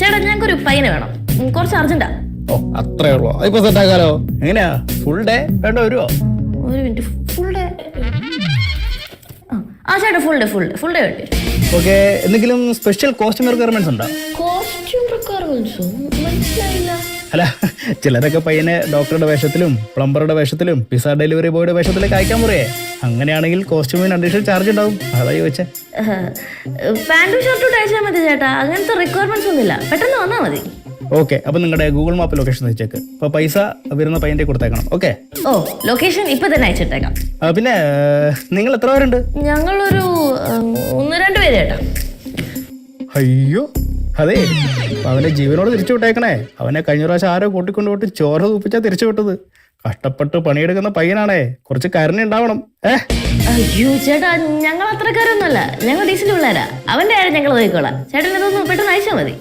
ചേട്ടാ ഞങ്ങൾക്ക് ഒരു പയ്യനെ വേണം കുറച്ച് അർജന്റാ ഓ അത്രേ ഉള്ളൂ? ഇപ്പൊ സെറ്റ് ആക്കാലോ? എങ്ങനെയാ? ഫുൾ ഡേ വേണ്ട വരുമോ ഒരു മിനിറ്റ് ഫുൾ ഡേ ആ ചേട്ടാ full day full day full day വേണ്ടി ഓക്കെ എന്തെങ്കിലും സ്പെഷ്യൽ കോസ്റ്റ്യൂം റിക്വയർമെന്റ്സ് ഉണ്ടോ? കോസ്റ്റ്യൂം റിക്വയർമെന്റ്സോ മനസ്സിലായില്ല. അല്ല ചിലരൊക്കെ പയ്യനെ ഡോക്ടറുടെ വേഷത്തിലും പ്ലംബറുടെ വേഷത്തിലും പിസ ഡെലിവറി ബോയുടെ വേഷത്തിലൊക്കെ അയക്കാൻ പറയേ? അങ്ങനെയാണെങ്കിൽ കോസ്റ്റ്യൂമിന് അഡീഷണൽ ചാർജ് ഉണ്ടാവും. അതാ ചോദിച്ചേ. പാന്റും ഷർട്ടും അയച്ചാൽ മതി ചേട്ടാ. അങ്ങനത്തെ റിക്വയർമെന്റ്സ് ഒന്നുമില്ല. പെട്ടെന്ന് വന്നാൽ മതി. ഓക്കെ അപ്പൊ നിങ്ങളുടെ ഗൂഗിൾ മാപ്പ് ലൊക്കേഷൻ അയച്ചേക്ക് അപ്പൊ പൈസ വരുന്ന പയ്യന്റെ കൊടുത്തേക്കണം. ഓക്കെ ഓ ലൊക്കേഷൻ ഇപ്പൊ തന്നെ അയച്ചിട്ടേക്കാം. പിന്നെ ഏർ, നിങ്ങൾ എത്ര പേരുണ്ട്? ഞങ്ങളൊരു ഉം, ഒന്ന് രണ്ട് പേര് ചേട്ടാ. അയ്യോ അതെ. അപ്പൊ അവനെ ജീവനോട് തിരിച്ചു വിട്ടേക്കണേ. അവനെ കഴിഞ്ഞ പ്രാവശ്യം ആരോ കൂട്ടിക്കൊണ്ടുപോയിട്ട് ചോര തൂപ്പിച്ചാ തിരിച്ചു വിട്ടത്. കഷ്ടപ്പെട്ട് പണിയെടുക്കുന്ന പയ്യനാണേ. കുറച്ച് കരുണ ഉണ്ടാവണം. അയ്യോ ചേട്ടാ ഞങ്ങൾ അത്രക്കാരൊന്നുമല്ല. ഞങ്ങൾ ഡീസൽ അവന്റെ ആരും ഞങ്ങൾ നോക്കിക്കോളാം. ചേട്ടൻ ഇതൊന്ന് പെട്ടെന്ന് അയച്ചാൽ മതി.